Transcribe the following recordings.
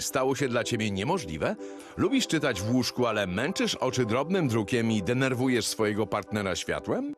stało się dla ciebie niemożliwe? Lubisz czytać w łóżku, ale męczysz oczy drobnym drukiem i denerwujesz swojego partnera światłem?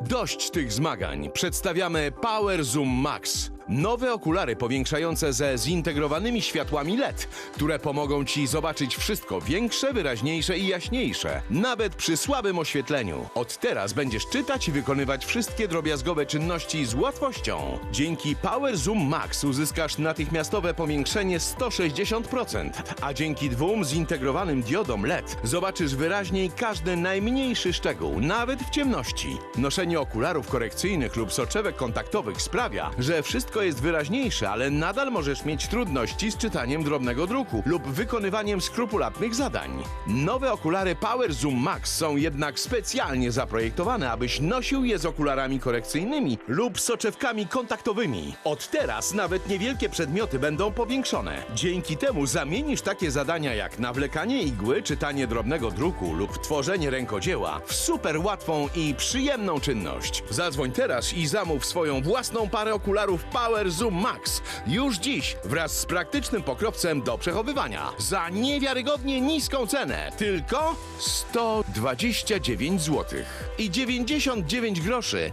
Dość tych zmagań. Przedstawiamy Power Zoom Max. Nowe okulary powiększające ze zintegrowanymi światłami LED, które pomogą Ci zobaczyć wszystko większe, wyraźniejsze i jaśniejsze, nawet przy słabym oświetleniu. Od teraz będziesz czytać i wykonywać wszystkie drobiazgowe czynności z łatwością. Dzięki Power Zoom Max uzyskasz natychmiastowe powiększenie 160%, a dzięki dwóm zintegrowanym diodom LED zobaczysz wyraźniej każdy najmniejszy szczegół, nawet w ciemności. Noszenie okularów korekcyjnych lub soczewek kontaktowych sprawia, że wszystko jest wyraźniejsze, ale nadal możesz mieć trudności z czytaniem drobnego druku lub wykonywaniem skrupulatnych zadań. Nowe okulary Power Zoom Max są jednak specjalnie zaprojektowane, abyś nosił je z okularami korekcyjnymi lub soczewkami kontaktowymi. Od teraz nawet niewielkie przedmioty będą powiększone. Dzięki temu zamienisz takie zadania jak nawlekanie igły, czytanie drobnego druku lub tworzenie rękodzieła w super łatwą i przyjemną czynność. Zadzwoń teraz i zamów swoją własną parę okularów Power Zoom Max już dziś wraz z praktycznym pokrowcem do przechowywania za niewiarygodnie niską cenę. Tylko 129 zł i 99 groszy.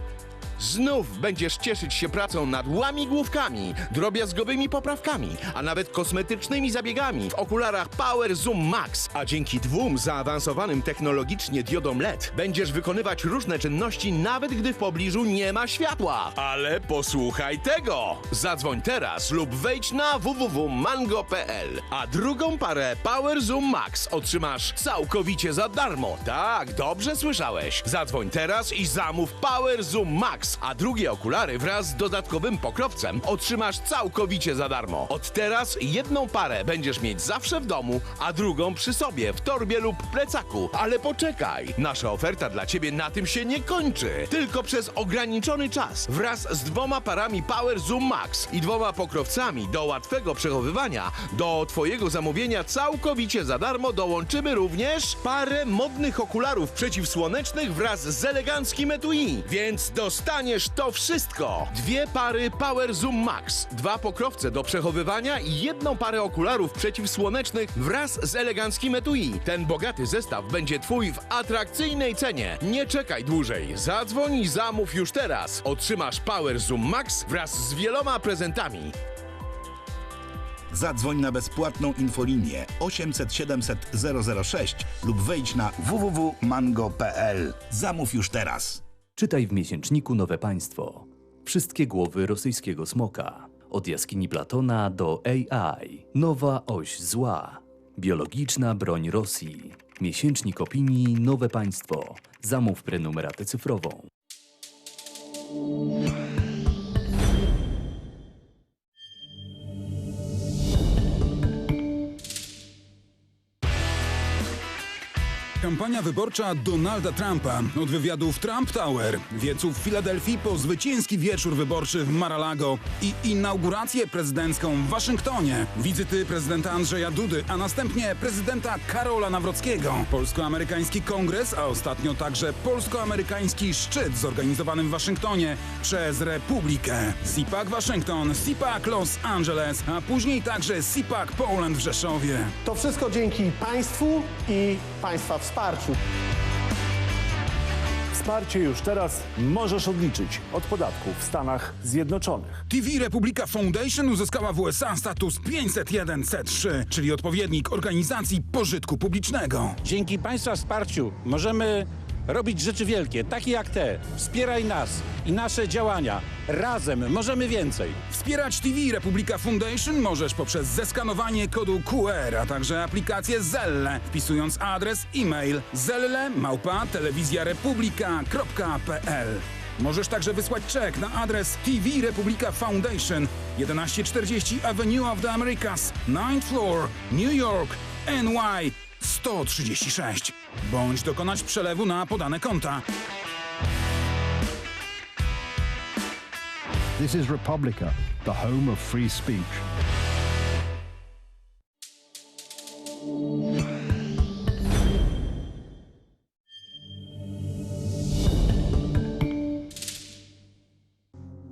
Znów będziesz cieszyć się pracą nad łamigłówkami, drobiazgowymi poprawkami, a nawet kosmetycznymi zabiegami w okularach Power Zoom Max. A dzięki dwóm zaawansowanym technologicznie diodom LED będziesz wykonywać różne czynności, nawet gdy w pobliżu nie ma światła. Ale posłuchaj tego! Zadzwoń teraz lub wejdź na www.mango.pl, a drugą parę Power Zoom Max otrzymasz całkowicie za darmo. Tak, dobrze słyszałeś. Zadzwoń teraz i zamów Power Zoom Max, a drugie okulary wraz z dodatkowym pokrowcem otrzymasz całkowicie za darmo. Od teraz jedną parę będziesz mieć zawsze w domu, a drugą przy sobie w torbie lub plecaku. Ale poczekaj, nasza oferta dla ciebie na tym się nie kończy. Tylko przez ograniczony czas wraz z dwoma parami Power Zoom Max i dwoma pokrowcami do łatwego przechowywania do twojego zamówienia całkowicie za darmo dołączymy również parę modnych okularów przeciwsłonecznych wraz z eleganckim etui. Więc dostaniesz to wszystko. Dwie pary Power Zoom Max, dwa pokrowce do przechowywania i jedną parę okularów przeciwsłonecznych wraz z eleganckim etui. Ten bogaty zestaw będzie twój w atrakcyjnej cenie. Nie czekaj dłużej. Zadzwoń i zamów już teraz. Otrzymasz Power Zoom Max wraz z wieloma prezentami. Zadzwoń na bezpłatną infolinię 800 700 006 lub wejdź na www.mango.pl. Zamów już teraz. Czytaj w miesięczniku Nowe Państwo. Wszystkie głowy rosyjskiego smoka. Od jaskini Platona do AI. Nowa oś zła. Biologiczna broń Rosji. Miesięcznik opinii Nowe Państwo. Zamów prenumeratę cyfrową. Kampania wyborcza Donalda Trumpa. Od wywiadów Trump Tower, wieców w Filadelfii po zwycięski wieczór wyborczy w Mar-a-Lago i inaugurację prezydencką w Waszyngtonie. Wizyty prezydenta Andrzeja Dudy, a następnie prezydenta Karola Nawrockiego. Polsko-amerykański kongres, a ostatnio także polsko-amerykański szczyt zorganizowany w Waszyngtonie przez Republikę. CPAC Waszyngton, CPAC Los Angeles, a później także CPAC Poland w Rzeszowie. To wszystko dzięki Państwu i Państwa wsparciu. Wsparcie już teraz możesz odliczyć od podatków w Stanach Zjednoczonych. TV Republika Foundation uzyskała w USA status 501 C3, czyli odpowiednik organizacji pożytku publicznego. Dzięki Państwa wsparciu możemy robić rzeczy wielkie, takie jak te. Wspieraj nas i nasze działania. Razem możemy więcej. Wspierać TV Republika Foundation możesz poprzez zeskanowanie kodu QR, a także aplikację Zelle, wpisując adres e-mail zelle małpa telewizjarepublika.pl. Możesz także wysłać czek na adres TV Republika Foundation 1140 Avenue of the Americas, 9th floor, New York, NY 136. Bądź dokonać przelewu na podane konta. This is Republica, the home of free speech.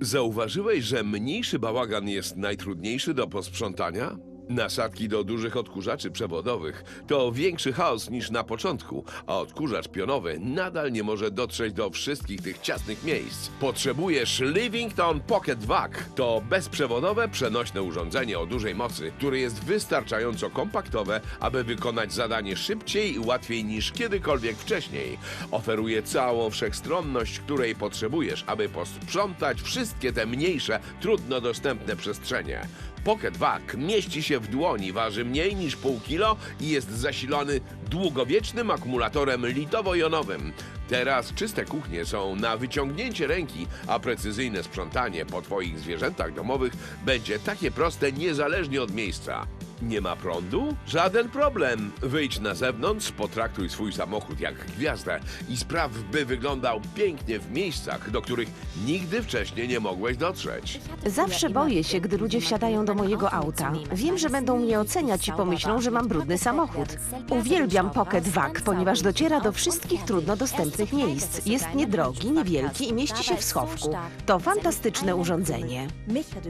Zauważyłeś, że mniejszy bałagan jest najtrudniejszy do posprzątania? Nasadki do dużych odkurzaczy przewodowych to większy chaos niż na początku, a odkurzacz pionowy nadal nie może dotrzeć do wszystkich tych ciasnych miejsc. Potrzebujesz Livington Pocket Vac. To bezprzewodowe, przenośne urządzenie o dużej mocy, które jest wystarczająco kompaktowe, aby wykonać zadanie szybciej i łatwiej niż kiedykolwiek wcześniej. Oferuje całą wszechstronność, której potrzebujesz, aby posprzątać wszystkie te mniejsze, trudno dostępne przestrzenie. Pocket Vac mieści się w dłoni, waży mniej niż pół kilo i jest zasilony długowiecznym akumulatorem litowo-jonowym. Teraz czyste kuchnie są na wyciągnięcie ręki, a precyzyjne sprzątanie po Twoich zwierzętach domowych będzie takie proste niezależnie od miejsca. Nie ma prądu? Żaden problem. Wyjdź na zewnątrz, potraktuj swój samochód jak gwiazdę i spraw, by wyglądał pięknie w miejscach, do których nigdy wcześniej nie mogłeś dotrzeć. Zawsze boję się, gdy ludzie wsiadają do mojego auta. Wiem, że będą mnie oceniać i pomyślą, że mam brudny samochód. Uwielbiam Pocket Vac, ponieważ dociera do wszystkich trudno dostępnych miejsc. Jest niedrogi, niewielki i mieści się w schowku. To fantastyczne urządzenie.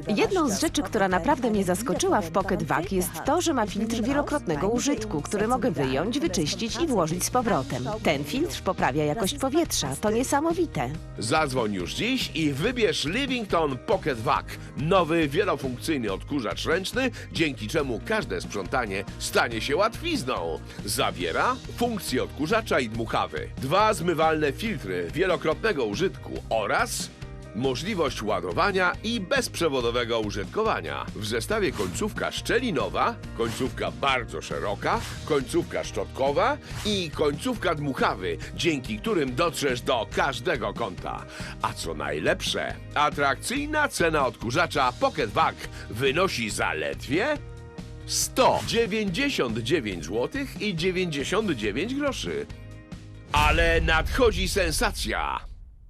Jedną z rzeczy, która naprawdę mnie zaskoczyła w Pocket Vac jest to, że ma filtr wielokrotnego użytku, który mogę wyjąć, wyczyścić i włożyć z powrotem. Ten filtr poprawia jakość powietrza. To niesamowite. Zadzwoń już dziś i wybierz Livington Pocket Vac. Nowy, wielofunkcyjny odkurzacz ręczny, dzięki czemu każde sprzątanie stanie się łatwizną. Zawiera funkcję odkurzacza i dmuchawy, dwa zmywalne filtry wielokrotnego użytku oraz możliwość ładowania i bezprzewodowego użytkowania. W zestawie końcówka szczelinowa, końcówka bardzo szeroka, końcówka szczotkowa i końcówka dmuchawy, dzięki którym dotrzesz do każdego kąta. A co najlepsze, atrakcyjna cena odkurzacza Pocket Vac wynosi zaledwie 199 zł i 99 groszy. Ale nadchodzi sensacja!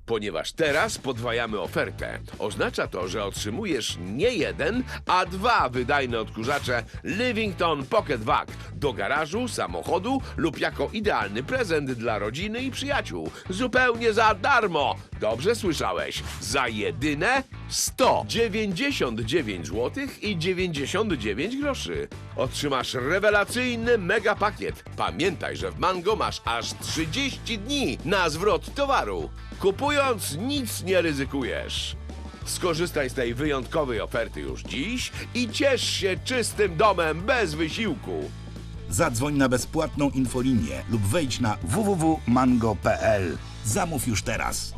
Ponieważ teraz podwajamy ofertę. Oznacza to, że otrzymujesz nie jeden, a dwa wydajne odkurzacze Livington Pocket Vac do garażu, samochodu lub jako idealny prezent dla rodziny i przyjaciół. Zupełnie za darmo! Dobrze słyszałeś? Za jedyne 199 zł i 99 groszy. Otrzymasz rewelacyjny mega pakiet. Pamiętaj, że w Mango masz aż 30 dni na zwrot towaru. Kupując nic nie ryzykujesz. Skorzystaj z tej wyjątkowej oferty już dziś i ciesz się czystym domem bez wysiłku. Zadzwoń na bezpłatną infolinię lub wejdź na www.mango.pl. Zamów już teraz.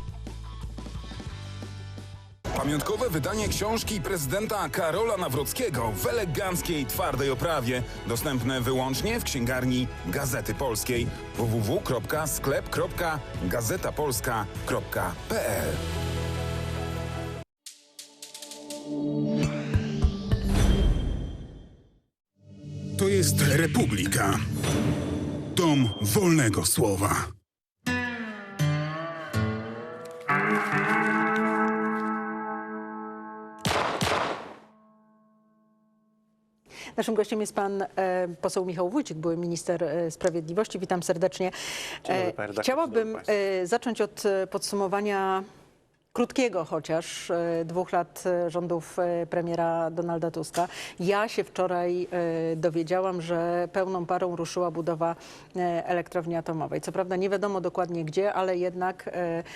Pamiątkowe wydanie książki prezydenta Karola Nawrockiego w eleganckiej, twardej oprawie. Dostępne wyłącznie w księgarni Gazety Polskiej www.sklep.gazetapolska.pl jest Republika. Dom wolnego słowa. Naszym gościem jest pan e, poseł Michał Wójcik, były minister e, sprawiedliwości. Witam serdecznie. Dzień dobry, E, panie redaktorze, Chciałabym dobry e, zacząć od e, podsumowania krótkiego chociaż e, dwóch lat e, rządów e, premiera Donalda Tuska. Ja się wczoraj dowiedziałam, że pełną parą ruszyła budowa elektrowni atomowej. Co prawda nie wiadomo dokładnie gdzie, ale jednak